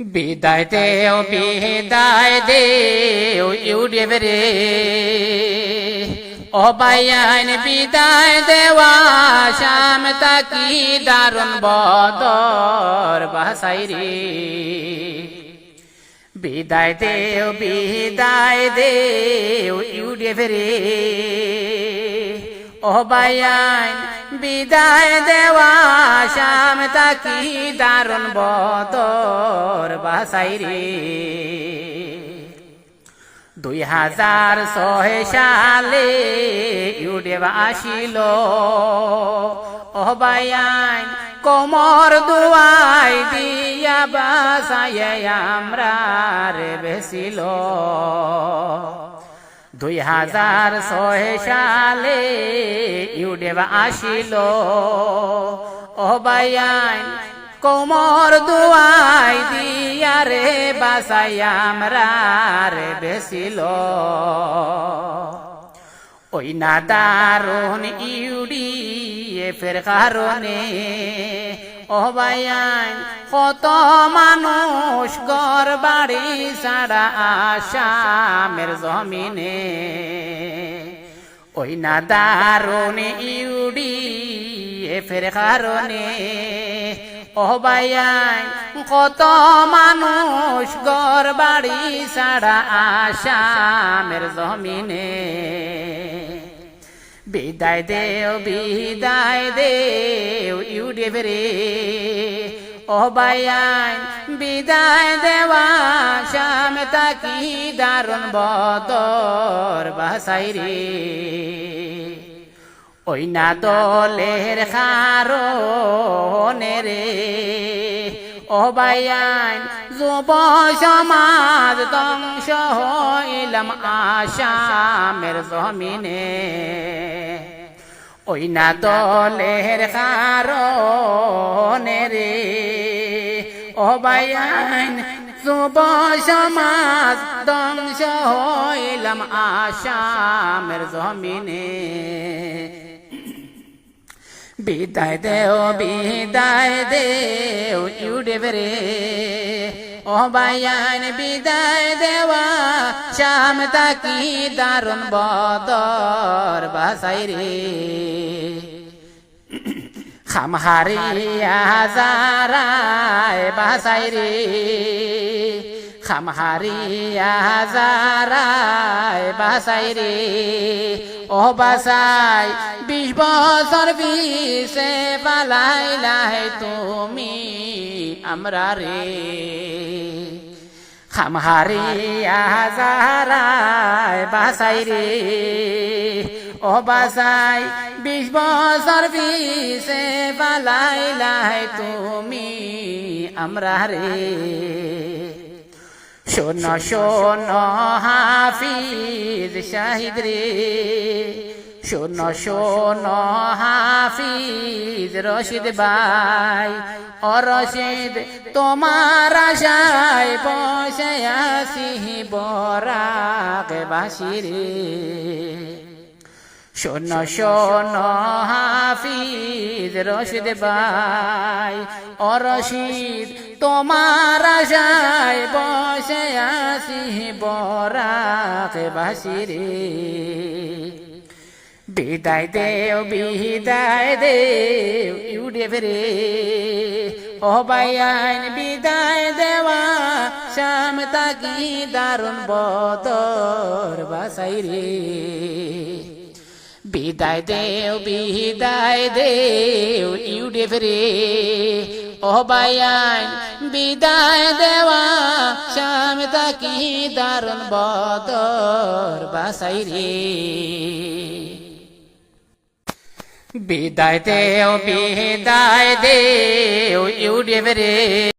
বিদায় দেও বিদায় দেও ইউডিভ রে ও বাইয়ান বিদায় দেওয়া শাম তাকি দারুণ বদর বাসাই রে। বিদায় দেও বিদায় দেও ইউডিভ রে ও বিদায় দেওয়া শাম তাকি দারুণ বদর বাসাই দুই হাজার ছয় সালে ইউডেব আসিল। ও বায়ান কোমর দুয়াই দিয়া বাসায় আমরা রে বেসিল। দুই হাজার ছয় সালে ইউডেব আসিল। ও বায়ান কোমর দুয়াই দিয়া রে বাসাই আমরা রে বেসিল ওই না দারুণ ইউডি ফের কারণে। ও বায়ান কত মানুষ ঘর বাড়ি সারা আসামের জমিনে। ওই না দারুণ ইউডি ফের কারণে ও বায়ান কত মানুষ ঘর বাড়ি সারা আসামের জমিনে। বিদায় দেও বিদায় দেও ইউডিভ রে ও বায়ান বিদায় দেওয়া শ্যাম তাকি দারুণ বদর বাসাই রে। ওই না দলের খারণে রে। ও বায়ান যুব সমাজ ধ্বংস হইলাম আসামের জমিনে। ওই না দলের কারণে রে। ও বায়ান যুব সমাজ ধ্বংস হইলাম আসামের জমিনে। বিদায় দেও বিদায় দেও, ইউডেব রে। ও বিদায় দেওয়া, শ্যাম তাকি দারুণ বদর বাসাই রে। খামহারিয়া হাজারায় বাসাই রে খামহারিয়া হাজারায় বাসাই রে ও বাসাই বিশ বছর বিশে পালাইলাই তুমি আমরা রে খামহারিয়া যারায় বাসাই রে। ও বাসাই, বিশ বছর বিশে পালাইলাই তুমি আমরা রে। শোন শোন হাফিজ শাহিদ রে। শোন শোন হাফিজ রশিদ ভাই। ও রশিদ তোমার আশায় বসে আসি বরাক বাসিরে। শোন শোন হাফিজ রশিদ ভাই। ও রশিদ তোমার আশায় বসে আসি বরাক বাসিরে। বিদায় দেও বিদায় দেও ইউডেভ রে। ও বায়ান বিদায় দেওয়া, শ্যাম তাকি দারুণ বদর বাসাই রে। বিদায় দেও বিদায় দেও ইউডেভ রে। ও বায়ান বিদায় দেওয়া, শ্যাম তাকি দারুণ বদর বাসাই রে। বিদায় দে বিদায় দে ইউডেভ রে